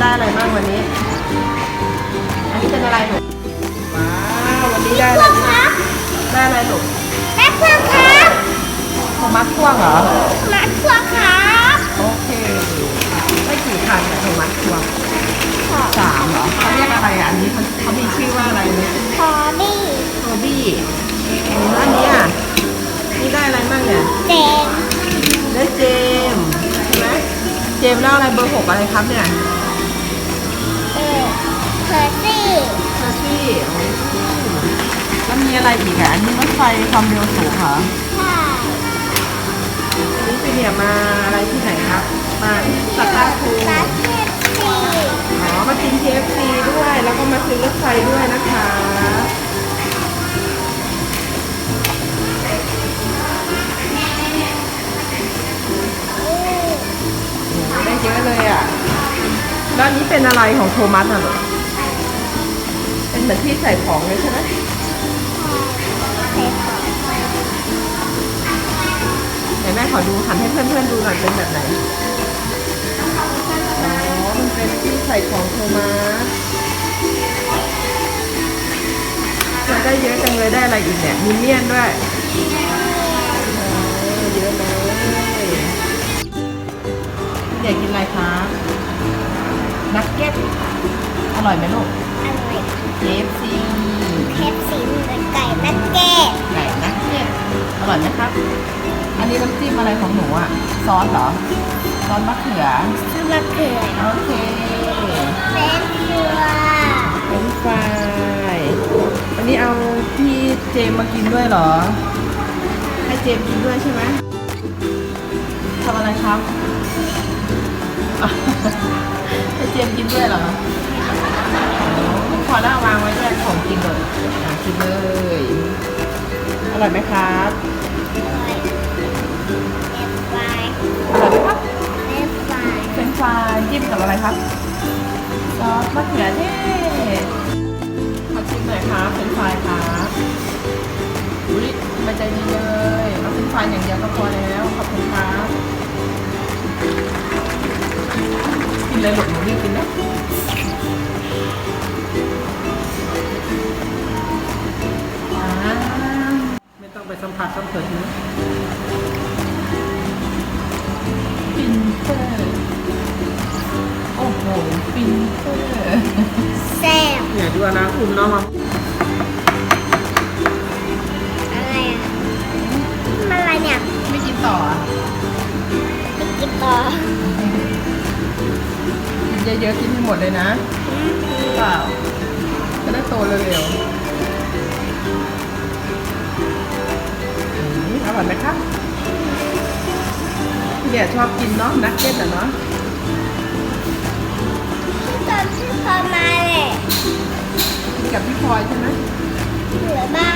ได้อะไรบ้างวันนี้ อันนี้เป็นอะไรหนูว้าววันนี้ได้อะไรพ่วงครับได้อะไรหนูแม่พ่วงครับโทมัสพ่วงเหรอมาพ่วงครับโอเคได้กี่คันเนี่ยโทมัสพ่วงขอสามเหรอเขาเรียกอะไรอะอันนี้เขาเขามีชื่อว่าอะไรเนี่ยขอบี้โทบี้โอ้อันนี้อะนี่ได้อะไรบ้างเนี่ยเจงได้เจมส์ใช่ไหมเจมส์แล้วอะไรเบอร์หกอะไรครับเนี่ยเออเค อร์ซี่เซอร์ซี่โอ้แล้วมีอะไรอีกอะอันนี้รถไฟความเร็วสูงเหรอใช่นนี้ไปเนี่ยมาอะไรที่ไหนครับ มาที่สตาร์คูบาสเกตซีอ๋อมากิน KFC ด้วยแล้วก็มาซื้อรถไฟด้วยนะคะอือได้เยอะเลยอะแล้วนนี้เป็นอะไรของโทมัสอะลูก เป็นเหมือนที่ใส่ของเลยใช่ไหมไหนแม่ขอดูหันให้เพื่อนๆดูหน่อยเป็นแบบไหนอ๋อมันเป็นที่ใส่ของโทมัสจะได้เยอะจังเลยได้อะไรอีกเนี่ยมีเมียนด้วยเยอะเลยอยากกินอะไรคะนักเก็ต อร่อยไหมลูกอร่อย KFC เคฟซีเหมือนไก่นักเก็ตไก่นักเก็ตอร่อยไหมครับ อันนี้น้ำจิ้มอะไรของหนูอะ ซอสเหรอ ซอสมะเขือสมะเขือ โอเคเป็นเกลือเป็นไฟรายวันนี้เอาพี่เจมมากินด้วยเหรอ ให้เจมกินด้วยใช่ไหมทำอะไรครับอะให้เจมกินด้วยเหรอพอ อร่อยไหมครับเป็นไฟอร่อยไหมครับเป็นไฟเป็นไฟรายจิ้มกับอะไรครับซอสมะเขือเทศมาชิมหน่อยครับเป็นไฟรายครับอุ้ยทำไมใจดีเลยเอาเป็นไฟรายอย่างเดียวก็พอแล้วขอบคุณครับกินเลยหลบหนูรีบกินนะ ไม่ต้องไปสัมผัสต้องเขินนะฟินเตอร์โอ้โหฟินเตอร์แซ่บเนี่ยดูนะอุ่มเนาะมาอะไรอะมันอะไรเนี่ยไม่กินต่ออะไปกินต่อกินเยอะๆกินให้หมดเลยนะเปล่าจะได้โตเร็วๆ มอร่อยไหมคะพี่เนี่ยชอบกินเนาะนักเก็ตอะเนาะตอนที่พอมาเลยกินกับพี่พลอยใช่ไหมเหลือบ้านเออ